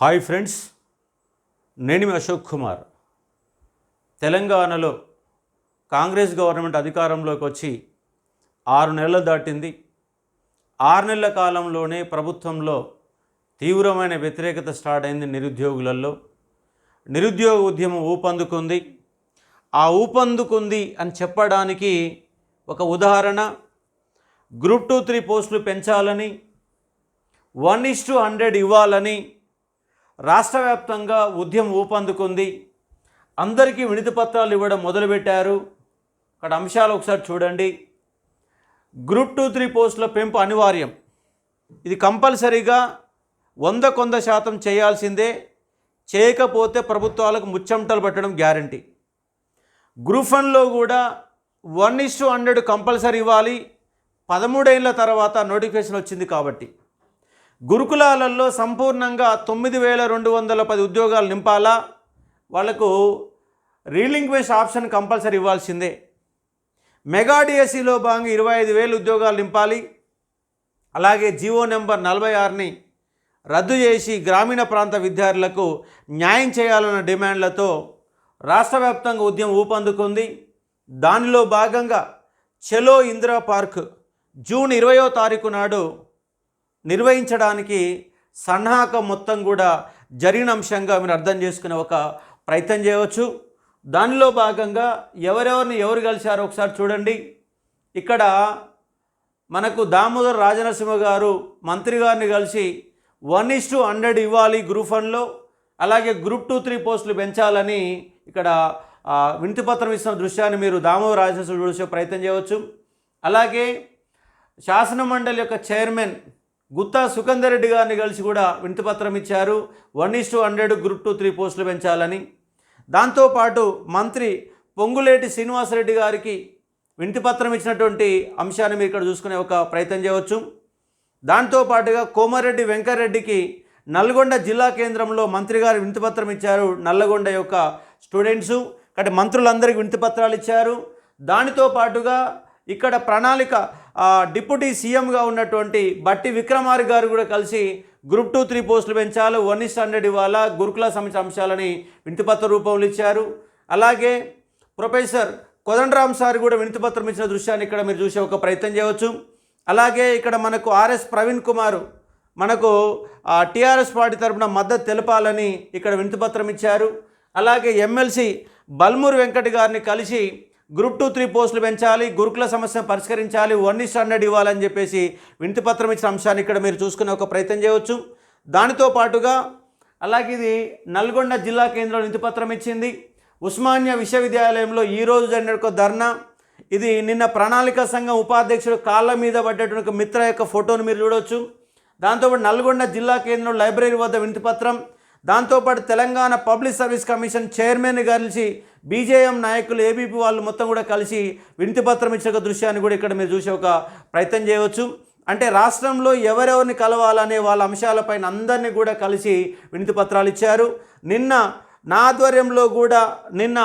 Hi friends నేను అశోక్ కుమార్. తెలంగాణలో Congress government అధికారంలోకి వచ్చి ఆరు నెలలు దాటింది. ఆరు నెలల కాలంలోనే ప్రభుత్వంలో తీవ్రమైన వ్యతిరేకత స్టార్ట్ అయింది నిరుద్యోగులలో. నిరుద్యోగ ఉద్యమం ఊపందుకుంది. ఆ ఊపందుకుంది అని చెప్పడానికి ఒక ఉదాహరణ గ్రూప్ టూ త్రీ పోస్టులు పెంచాలని వన్ ఇస్ టు హండ్రెడ్ ఇవ్వాలని రాష్ట్ర వ్యాప్తంగా ఉద్యమం ఊపందుకుంది. అందరికీ వినతి పత్రాలు ఇవ్వడం మొదలుపెట్టారు. అక్కడ అంశాలు ఒకసారి చూడండి. గ్రూప్ టూ త్రీ పోస్టుల పెంపు అనివార్యం. ఇది కంపల్సరీగా వంద కొంద శాతం చేయాల్సిందే. చేయకపోతే ప్రభుత్వాలకు ముచ్చమటలు పెట్టడం గ్యారంటీ. గ్రూప్ వన్లో కూడా one is to hundred compulsory ఇవ్వాలి. పదమూడేళ్ళ తర్వాత నోటిఫికేషన్ వచ్చింది కాబట్టి. గురుకులాలలో సంపూర్ణంగా తొమ్మిది వేల రెండు వందల పది ఉద్యోగాలు నింపాలా? వాళ్ళకు రీలింగ్వేజ్ ఆప్షన్ కంపల్సరీ ఇవ్వాల్సిందే. మెగా డిఎస్సిలో భాగంగా ఇరవై ఐదు వేలు ఉద్యోగాలు నింపాలి. అలాగే జీవో నెంబర్ నలభై ఆరుని రద్దు చేసి గ్రామీణ ప్రాంత విద్యార్థులకు న్యాయం చేయాలన్న డిమాండ్లతో రాష్ట్ర వ్యాప్తంగా ఉద్యమం ఊపందుకుంది. దానిలో భాగంగా చెలో ఇందిరా పార్క్ జూన్ ఇరవయో తారీఖు నాడు నిర్వహించడానికి సన్నాహకం మొత్తం కూడా జరిగిన అంశంగా మీరు అర్థం చేసుకునే ఒక ప్రయత్నం చేయవచ్చు. దానిలో భాగంగా ఎవరెవరిని ఎవరు కలిశారో ఒకసారి చూడండి. ఇక్కడ మనకు దామోదర్ రాజనరసింహ గారు మంత్రి గారిని కలిసి వన్ ఇస్ టు హండ్రెడ్ ఇవ్వాలి గ్రూప్ వన్లో అలాగే గ్రూప్ టూ త్రీ పోస్టులు పెంచాలని ఇక్కడ వింతిపత్రం ఇస్తున్న దృశ్యాన్ని మీరు దామోదర్ రాజనరసింహ చూసే ప్రయత్నం చేయవచ్చు. అలాగే శాసన మండలి యొక్క చైర్మన్ గుత్తా సుఖందర్ రెడ్డి గారిని కలిసి కూడా వింతపత్రం ఇచ్చారు. One is to hundred group two three పోస్టులు పెంచాలని. దాంతోపాటు మంత్రి పొంగులేటి శ్రీనివాసరెడ్డి గారికి వినతిపత్రం ఇచ్చినటువంటి అంశాన్ని మీరు ఇక్కడ చూసుకునే ఒక ప్రయత్నం చేయవచ్చు. దాంతోపాటుగా కోమారెడ్డి వెంకరెడ్డికి నల్గొండ జిల్లా కేంద్రంలో మంత్రి గారు వింతపత్రం ఇచ్చారు. నల్లగొండ యొక్క స్టూడెంట్సు కాబట్టి మంత్రులందరికీ వింతపత్రాలు ఇచ్చారు. దానితో పాటుగా ఇక్కడ ప్రణాళిక డిప్యూటీ సీఎంగా ఉన్నటువంటి బట్టి విక్రమారి గారు కూడా కలిసి గ్రూప్ టూ త్రీ పోస్టులు పెంచాలి. వన్ ఇస్ హండ్రెడ్ ఇవ్వాలా? గురుకుల సంబంధించిన అంశాలని వినతిపత్ర రూపంలో ఇచ్చారు. అలాగే ప్రొఫెసర్ కొదండరామ్ సార్ కూడా వినతిపత్రం ఇచ్చిన దృశ్యాన్ని ఇక్కడ మీరు చూసే ఒక ప్రయత్నం చేయవచ్చు. అలాగే ఇక్కడ మనకు ఆర్ఎస్ ప్రవీణ్ కుమార్ మనకు టీఆర్ఎస్ పార్టీ తరపున మద్దతు తెలపాలని ఇక్కడ వినతిపత్రం ఇచ్చారు. అలాగే ఎమ్మెల్సీ బల్మూరు వెంకట్ గారిని కలిసి గ్రూప్ టూ త్రీ పోస్టులు పెంచాలి గురుకుల సమస్యను పరిష్కరించాలి వన్ స్టాండర్డ్ ఇవ్వాలని చెప్పేసి వినతిపత్రం ఇచ్చిన అంశాన్ని ఇక్కడ మీరు చూసుకునే ఒక ప్రయత్నం చేయవచ్చు. దానితో పాటుగా అలాగే ఇది నల్గొండ జిల్లా కేంద్రంలో వినతిపత్రం ఇచ్చింది. ఉస్మానియా విశ్వవిద్యాలయంలో ఈరోజు జరిగిన ఒక ధర్నా. ఇది నిన్న ప్రణాళిక సంఘం ఉపాధ్యక్షుడు కాళ్ళ మీద పడ్డటువంటి మిత్ర యొక్క ఫోటోను మీరు చూడవచ్చు. దాంతోపాటు నల్గొండ జిల్లా కేంద్రం లైబ్రరీ వద్ద వినతిపత్రం దాంతోపాటు Telangana public service commission chairman కలిసి బీజేఎం నాయకులు ఏబీపీ వాళ్ళు మొత్తం కూడా కలిసి వినతిపత్రం ఇచ్చిన ఒక దృశ్యాన్ని కూడా ఇక్కడ మీరు చూసే ఒక ప్రయత్నం చేయవచ్చు. అంటే రాష్ట్రంలో ఎవరెవరిని కలవాలనే వాళ్ళ అంశాలపైన అందరినీ కూడా కలిసి వినతి పత్రాలు ఇచ్చారు. నిన్న నా ఆధ్వర్యంలో కూడా నిన్న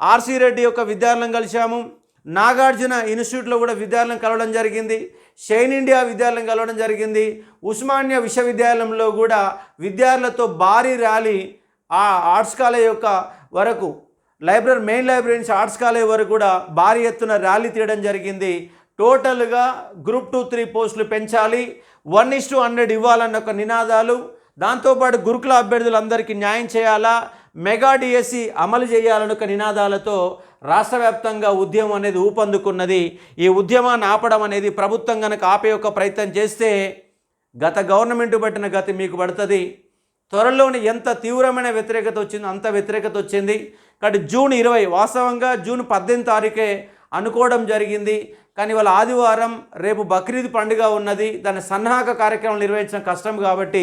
ఆర్సీ రెడ్డి యొక్క విద్యార్థులను కలిశాము. నాగార్జున ఇన్స్టిట్యూట్లో కూడా విద్యార్థులను కలవడం జరిగింది. షైన్ ఇండియా విద్యాలయం కలవడం జరిగింది. ఉస్మానియా విశ్వవిద్యాలయంలో కూడా విద్యార్థులతో భారీ ర్యాలీ ఆ ఆర్ట్స్ కాలేజ్ యొక్క వరకు లైబ్రరీ మెయిన్ లైబ్రరీ నుంచి ఆర్ట్స్ కాలేజ్ వరకు కూడా భారీ ఎత్తున ర్యాలీ తీయడం జరిగింది. టోటల్గా గ్రూప్ టూ త్రీ పోస్టులు పెంచాలి. వన్ ఇస్ టు హండ్రెడ్ ఇవ్వాలన్న ఒక నినాదాలు. దాంతోపాటు గురుకుల అభ్యర్థులందరికీ న్యాయం చేయాలా? మెగా డిఎస్సి అమలు చేయాలన్న ఒక నినాదాలతో రాష్ట్ర వ్యాప్తంగా ఉద్యమం అనేది ఊపందుకున్నది. ఈ ఉద్యమాన్ని ఆపడం అనేది ప్రభుత్వం కనుక ఆపే ఒక ప్రయత్నం చేస్తే గత గవర్నమెంట్ పట్టిన గతి మీకు పడుతుంది. త్వరలోనే ఎంత తీవ్రమైన వ్యతిరేకత వచ్చిందో అంత వ్యతిరేకత వచ్చింది. కాబట్టి జూన్ ఇరవై వాస్తవంగా జూన్ పద్దెనిమిది తారీఖే అనుకోవడం జరిగింది. కానీ వాళ్ళ ఆదివారం రేపు బక్రీద్ పండుగ ఉన్నది. దాని సన్నాహక కార్యక్రమం నిర్వహించడం కష్టం కాబట్టి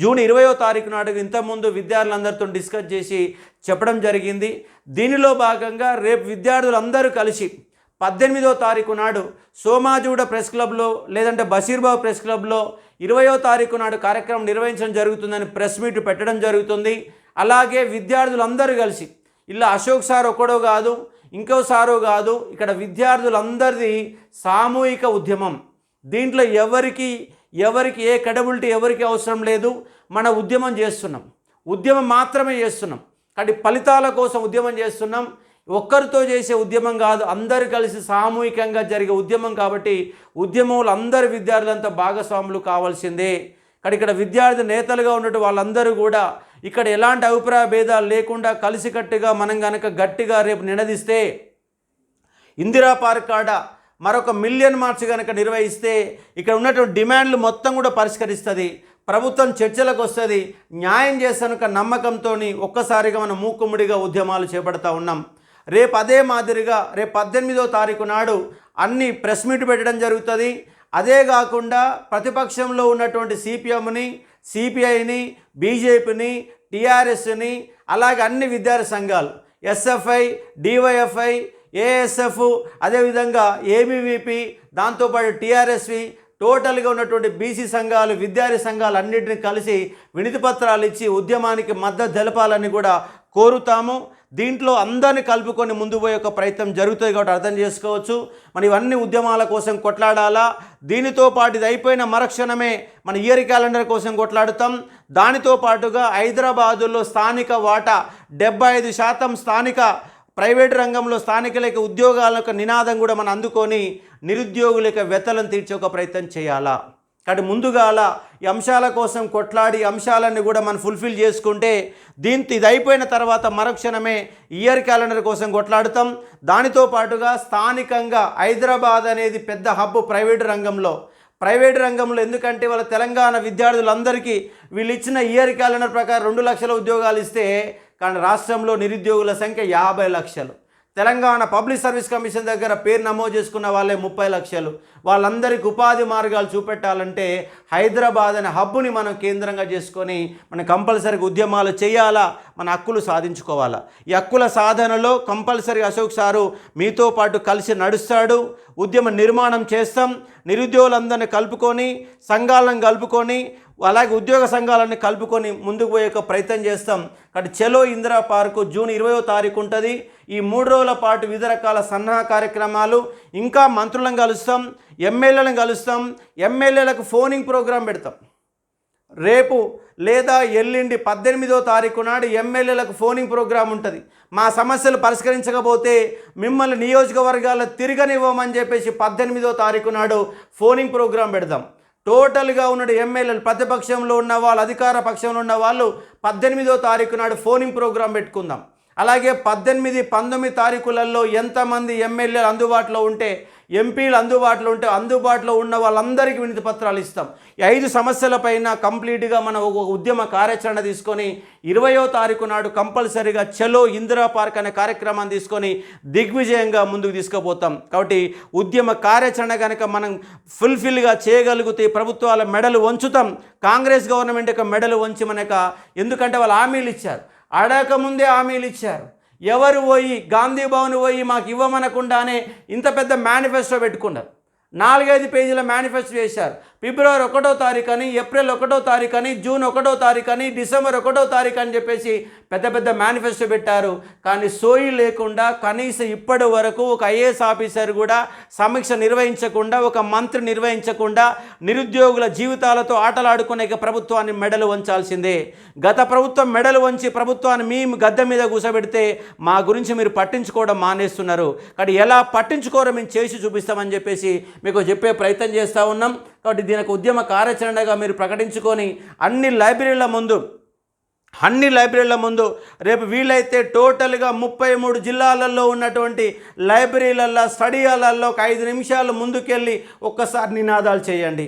జూన్ ఇరవయో తారీఖు నాడు ఇంతకుముందు విద్యార్థులందరితో డిస్కస్ చేసి చెప్పడం జరిగింది. దీనిలో భాగంగా రేపు విద్యార్థులందరూ కలిసి పద్దెనిమిదో తారీఖు నాడు సోమాజూడ ప్రెస్ క్లబ్లో లేదంటే బషీర్బాబు ప్రెస్ క్లబ్లో ఇరవయో తారీఖు నాడు కార్యక్రమం నిర్వహించడం జరుగుతుందని ప్రెస్ మీట్ పెట్టడం జరుగుతుంది. అలాగే విద్యార్థులందరూ కలిసి ఇలా అశోక్ సార్ ఒక్కడో కాదు ఇంకోసారు కాదు ఇక్కడ విద్యార్థులందరిది సామూహిక ఉద్యమం. దీంట్లో ఎవరికి ఎవరికి ఏ క్రెడబిలిటీ ఎవరికి అవసరం లేదు మన ఉద్యమం చేస్తున్నాం. ఉద్యమం మాత్రమే చేస్తున్నాం. కాబట్టి ఫలితాల కోసం ఉద్యమం చేస్తున్నాం. ఒక్కరితో చేసే ఉద్యమం కాదు అందరు కలిసి సామూహికంగా జరిగే ఉద్యమం కాబట్టి ఉద్యమంలో అందరు విద్యార్థులంతా భాగస్వాములు కావాల్సిందే. కానీ ఇక్కడ విద్యార్థి నేతలుగా ఉన్నట్టు వాళ్ళందరూ కూడా ఇక్కడ ఎలాంటి అభిప్రాయ భేదాలు లేకుండా కలిసికట్టుగా మనం కనుక గట్టిగా రేపు నినదిస్తే ఇందిరా పార్క్ కాడ మరొక మిలియన్ మార్చ్ కనుక నిర్వహిస్తే ఇక్కడ ఉన్నటువంటి డిమాండ్లు మొత్తం కూడా పరిష్కరిస్తుంది ప్రభుత్వం చర్చలకు వస్తుంది న్యాయం చేస్తానుక నమ్మకంతో ఒక్కసారిగా మనం మూకుమ్మడిగా ఉద్యమాలు చేపడతా ఉన్నాం. రేపు అదే మాదిరిగా రేపు పద్దెనిమిదో తారీఖు నాడు అన్ని ప్రెస్ మీట్ పెట్టడం జరుగుతుంది. అదే కాకుండా ప్రతిపక్షంలో ఉన్నటువంటి సిపిఎంని సిపిఐని బీజేపీని టీఆర్ఎస్ని అలాగే అన్ని విద్యార్థి సంఘాలు ఎస్ఎఫ్ఐ డివైఎఫ్ఐ ఏఎస్ఎఫ్ అదేవిధంగా ఏబీవీపీ దాంతోపాటు టీఆర్ఎస్వి టోటల్గా ఉన్నటువంటి బీసీ సంఘాలు విద్యార్థి సంఘాలు అన్నింటిని కలిసి వినతి పత్రాలు ఇచ్చి ఉద్యమానికి మద్దతు తెలపాలని కూడా కోరుతాము. దీంట్లో అందరిని కలుపుకొని ముందు పోయే ఒక ప్రయత్నం జరుగుతుంది కాబట్టి అర్థం చేసుకోవచ్చు. మన ఇవన్నీ ఉద్యమాల కోసం కొట్లాడాలా? దీనితో పాటు ఇది అయిపోయిన మరక్షణమే మన ఇయర్ క్యాలెండర్ కోసం కొట్లాడుతాం. దానితో పాటుగా హైదరాబాదులో స్థానిక వాటా డెబ్బై ఐదు శాతం స్థానిక ప్రైవేట్ రంగంలో స్థానికులకి ఉద్యోగాల యొక్క నినాదం కూడా మనం అందుకొని నిరుద్యోగుల యొక్క వెతలను తీర్చే ఒక ప్రయత్నం చేయాలా? కాబట్టి ముందుగాల ఈ అంశాల కోసం కొట్లాడి అంశాలన్నీ కూడా మనం ఫుల్ఫిల్ చేసుకుంటే దీంతో ఇది అయిపోయిన తర్వాత మరుక్షణమే ఇయర్ క్యాలెండర్ కోసం కొట్లాడుతాం. దానితో పాటుగా స్థానికంగా హైదరాబాద్ అనేది పెద్ద హబ్ ప్రైవేట్ రంగంలో. ప్రైవేట్ రంగంలో ఎందుకంటే వాళ్ళ తెలంగాణ విద్యార్థులందరికీ వీళ్ళు ఇచ్చిన ఇయర్ క్యాలెండర్ ప్రకారం రెండు లక్షల ఉద్యోగాలు ఇస్తే కానీ రాష్ట్రంలో నిరుద్యోగుల సంఖ్య యాభై లక్షలు. తెలంగాణ పబ్లిక్ సర్వీస్ కమిషన్ దగ్గర పేరు నమోదు చేసుకున్న వాళ్ళే ముప్పై లక్షలు. వాళ్ళందరికీ ఉపాధి మార్గాలు చూపెట్టాలంటే హైదరాబాద్ అనే హబ్బుని మనం కేంద్రంగా చేసుకొని మనం కంపల్సరీగా ఉద్యమాలు చేయాలా? మన హక్కులు సాధించుకోవాలా? ఈ హక్కుల సాధనలో కంపల్సరీ అశోక్ సారు మీతో పాటు కలిసి నడుస్తాడు. ఉద్యమ నిర్మాణం చేస్తాం. నిరుద్యోగులందరినీ కలుపుకొని సంఘాలను కలుపుకొని అలాగే ఉద్యోగ సంఘాలను కలుపుకొని ముందుకు పోయే ప్రయత్నం చేస్తాం. కాబట్టి చెలో ఇందిరా పార్కు జూన్ ఇరవయో తారీఖు ఉంటుంది. ఈ మూడు రోజుల పాటు వివిధ రకాల సన్నాహ కార్యక్రమాలు ఇంకా మంత్రులను కలుస్తాం ఎమ్మెల్యేలను కలుస్తాం ఎమ్మెల్యేలకు ఫోనింగ్ ప్రోగ్రాం పెడతాం. రేపు లేదా ఎల్లుండి పద్దెనిమిదో తారీఖు నాడు ఎమ్మెల్యేలకు ఫోనింగ్ ప్రోగ్రాం ఉంటుంది. మా సమస్యలు పరిష్కరించకపోతే మిమ్మల్ని నియోజకవర్గాల్లో తిరగనివ్వమని చెప్పేసి పద్దెనిమిదో తారీఖు నాడు ఫోనింగ్ ప్రోగ్రాం పెడదాం. టోటల్గా ఉన్న ఎమ్మెల్యేలు ప్రతిపక్షంలో ఉన్న వాళ్ళు అధికార పక్షంలో ఉన్న వాళ్ళు పద్దెనిమిదో తారీఖు నాడు ఫోనింగ్ ప్రోగ్రాం పెట్టుకుందాం. అలాగే పద్దెనిమిది పంతొమ్మిది తారీఖులలో ఎంతమంది ఎమ్మెల్యేలు అందుబాటులో ఉంటే ఎంపీలు అందుబాటులో ఉంటే అందుబాటులో ఉన్న వాళ్ళందరికీ వినతి పత్రాలు ఇస్తాం. ఈ ఐదు సమస్యలపైన కంప్లీట్గా మనం ఒక ఉద్యమ కార్యాచరణ తీసుకొని ఇరవయో తారీఖు నాడు కంపల్సరీగా చలో ఇందిరా పార్క్ అనే కార్యక్రమాన్ని తీసుకొని దిగ్విజయంగా ముందుకు తీసుకుపోతాం. కాబట్టి ఉద్యమ కార్యాచరణ కనుక మనం ఫుల్ఫిల్గా చేయగలిగితే ప్రభుత్వాల మెడలు వంచుతాం. కాంగ్రెస్ గవర్నమెంట్ యొక్క మెడలు వంచి మనక ఎందుకంటే వాళ్ళు హామీలు ఇచ్చారు. అడగకముందే హామీలు ఇచ్చారు. ఎవరు పోయి గాంధీ భవన్ పోయి మాకు ఇవ్వమనకుండానే ఇంత పెద్ద మేనిఫెస్టో పెట్టుకున్నారు. నాలుగైదు పేజీల మేనిఫెస్టో చేశారు. ఫిబ్రవరి ఒకటో తారీఖు అని ఏప్రిల్ ఒకటో తారీఖు అని జూన్ ఒకటో తారీఖు అని డిసెంబర్ ఒకటో తారీఖు అని చెప్పేసి పెద్ద పెద్ద మేనిఫెస్టో పెట్టారు. కానీ సోయి లేకుండా కనీసం ఇప్పటి వరకు ఒక ఐఏఎస్ ఆఫీసర్ కూడా సమీక్ష నిర్వహించకుండా ఒక మంత్రి నిర్వహించకుండా నిరుద్యోగుల జీవితాలతో ఆటలాడుకునే ప్రభుత్వాన్ని మెడలు వంచాల్సిందే. గత ప్రభుత్వం మెడలు వంచి ప్రభుత్వాన్ని మీ గద్దె మీద కూసబెడితే మా గురించి మీరు పట్టించుకోవడం మానేస్తున్నారు. కానీ ఎలా పట్టించుకోరో మేము చేసి చూపిస్తామని చెప్పేసి మీకు చెప్పే ప్రయత్నం చేస్తూ ఉన్నాం. కాబట్టి దీనికి ఉద్యమ కార్యాచరణగా మీరు ప్రకటించుకొని అన్ని లైబ్రరీల ముందు అన్ని లైబ్రరీల ముందు రేపు వీలైతే టోటల్గా ముప్పై మూడు జిల్లాలలో ఉన్నటువంటి లైబ్రరీలలో స్టడీ హాలల్లో ఒక ఐదు నిమిషాలు ముందుకెళ్ళి ఒక్కసారి నినాదాలు చేయండి.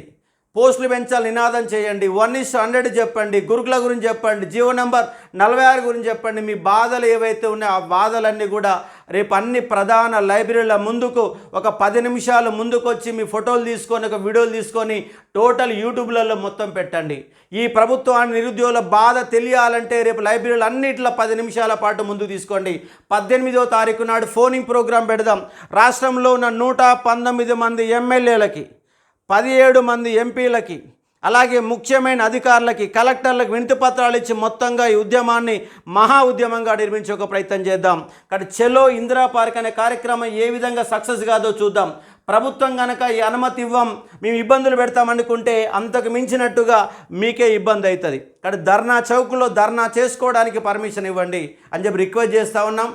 పోస్టులు పెంచాలి నినాదం చేయండి. వన్ ఇస్ హండ్రెడ్ చెప్పండి. గురుకుల గురించి చెప్పండి. జీవో నెంబర్ నలభై ఆరు గురించి చెప్పండి. మీ బాధలు ఏవైతే ఉన్నాయో ఆ బాధలన్నీ కూడా రేపు అన్ని ప్రధాన లైబ్రరీల ముందుకు ఒక పది నిమిషాలు ముందుకొచ్చి మీ ఫోటోలు తీసుకొని ఒక వీడియోలు తీసుకొని టోటల్ యూట్యూబ్లలో మొత్తం పెట్టండి. ఈ ప్రభుత్వాన్ని నిరుద్యోగుల బాధ తెలియాలంటే రేపు లైబ్రరీలు అన్నిట్లో పది నిమిషాల పాటు ముందుకు తీసుకోండి. పద్దెనిమిదో తారీఖు నాడు ఫోనింగ్ ప్రోగ్రాం పెడదాం. రాష్ట్రంలో ఉన్న నూట పంతొమ్మిది మంది ఎమ్మెల్యేలకి పదిహేడు మంది ఎంపీలకి అలాగే ముఖ్యమైన అధికారులకి కలెక్టర్లకు వినతి పత్రాలు ఇచ్చి మొత్తంగా ఈ ఉద్యమాన్ని మహా ఉద్యమంగా నిర్మించే ఒక ప్రయత్నం చేద్దాం. కానీ చెలో ఇందిరా పార్క్ అనే కార్యక్రమం ఏ విధంగా సక్సెస్ కాదో చూద్దాం. ప్రభుత్వం కనుక ఈ అనుమతి ఇవ్వం మేము ఇబ్బందులు పెడతామనుకుంటే అంతకు మించినట్టుగా మీకే ఇబ్బంది అవుతుంది. కానీ ధర్నా చౌక్లో ధర్నా చేసుకోవడానికి పర్మిషన్ ఇవ్వండి అని చెప్పి రిక్వెస్ట్ చేస్తూ ఉన్నాం.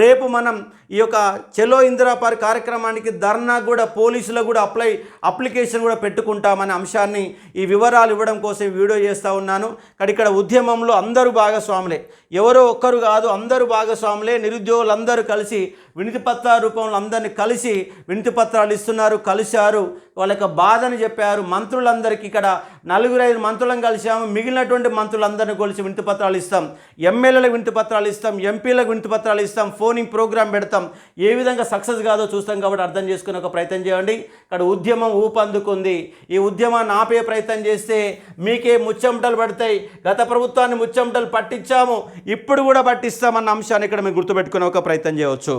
రేపు మనం ఈ యొక్క చెలో ఇందిరా పార్క్ కార్యక్రమానికి ధర్నా కూడా పోలీసులకు కూడా అప్లై అప్లికేషన్ కూడా పెట్టుకుంటామనే అంశాన్ని ఈ వివరాలు ఇవ్వడం కోసం వీడియో చేస్తూ ఉన్నాను. కానీ ఇక్కడ ఉద్యమంలో అందరూ భాగస్వాములే. ఎవరో ఒక్కరు కాదు అందరూ భాగస్వాములే. నిరుద్యోగులందరూ కలిసి వినతి పత్రాల రూపంలో అందరినీ కలిసి వినతి పత్రాలు ఇస్తున్నారు కలిశారు. వాళ్ళ యొక్క బాధని చెప్పారు. మంత్రులందరికీ ఇక్కడ నలుగురు ఐదు మంత్రులను కలిసాము మిగిలినటువంటి మంత్రులందరినీ కొలిసి వినతి పత్రాలు ఇస్తాం. ఎమ్మెల్యేలకు వినతి పత్రాలు ఇస్తాం. ఎంపీలకు వినతి పత్రాలు ఇస్తాం. ఫోనింగ్ ప్రోగ్రామ్ పెడతాం. ఏ విధంగా సక్సెస్ కాదో చూస్తాం కాబట్టి అర్థం చేసుకునే ఒక ప్రయత్నం చేయండి. ఇక్కడ ఉద్యమం ఊపందుకుంది. ఈ ఉద్యమాన్ని ఆపే ప్రయత్నం చేస్తే మీకే ముచ్చమటలు పడతాయి. గత ప్రభుత్వాన్ని ముచ్చమటలు పట్టించాము. ఇప్పుడు కూడా పట్టిస్తామన్న అంశాన్ని ఇక్కడ మీరు గుర్తుపెట్టుకునే ఒక ప్రయత్నం చేయవచ్చు.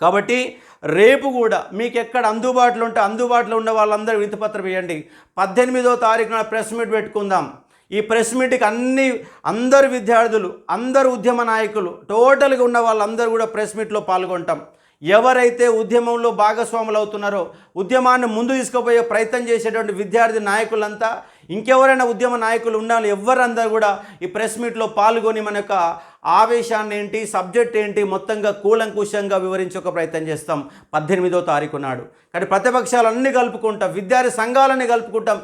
కాబట్టి రేపు కూడా మీకు ఎక్కడ అందుబాటులో ఉంటే అందుబాటులో ఉన్న వాళ్ళందరూ వినతిపత్రం వేయండి పద్దెనిమిదో తారీఖున ప్రెస్ మీట్ పెట్టుకుందాం. ఈ ప్రెస్ మీట్కి అన్ని అందరు విద్యార్థులు అందరు ఉద్యమ నాయకులు టోటల్గా ఉన్న వాళ్ళందరూ కూడా ప్రెస్ మీట్లో పాల్గొంటాం. ఎవరైతే ఉద్యమంలో భాగస్వాములు అవుతున్నారో ఉద్యమాన్ని ముందు తీసుకుపోయే ప్రయత్నం చేసేటువంటి విద్యార్థి నాయకులంతా ఇంకెవరైనా ఉద్యమ నాయకులు ఉండాలి ఎవరందరూ కూడా ఈ ప్రెస్ మీట్లో పాల్గొని మన యొక్క ఆవేశాన్ని ఏంటి సబ్జెక్ట్ ఏంటి మొత్తంగా కూలంకుశంగా వివరించే ఒక ప్రయత్నం చేస్తాం పద్దెనిమిదో తారీఖు నాడు. కానీ ప్రతిపక్షాలన్నీ కలుపుకుంటాం విద్యార్థి సంఘాలన్నీ కలుపుకుంటాం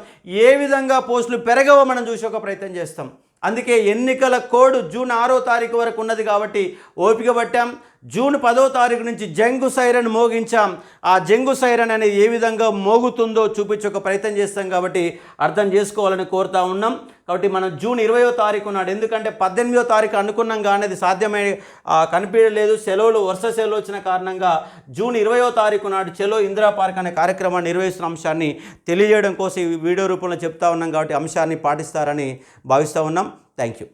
ఏ విధంగా పోస్టులు పెరగవో మనం చూసే ఒక ప్రయత్నం చేస్తాం. అందుకే ఎన్నికల కోడ్ జూన్ ఆరో తారీఖు వరకు ఉన్నది కాబట్టి ఓపిక పట్టాం. జూన్ పదో తారీఖు నుంచి జంగు సైరన్ మోగించాం. ఆ జంగు సైరన్ అనేది ఏ విధంగా మోగుతుందో చూపించే ఒక ప్రయత్నం చేస్తాం కాబట్టి అర్థం చేసుకోవాలని కోరుతా ఉన్నాం. కాబట్టి మనం జూన్ ఇరవయో తారీఖు నాడు ఎందుకంటే పద్దెనిమిదో తారీఖు అనుకున్నాం కానీ అది సాధ్యమై కనిపించలేదు. సెలవులు వరుస సెలవులు వచ్చిన కారణంగా జూన్ ఇరవయో తారీఖు నాడు చెలో ఇందిరా పార్క్ అనే కార్యక్రమాన్ని నిర్వహిస్తున్న అంశాన్ని తెలియజేయడం కోసం ఈ వీడియో రూపంలో చెప్తా ఉన్నాం కాబట్టి అంశాన్ని పాటిస్తారని భావిస్తూ ఉన్నాం. Thank you.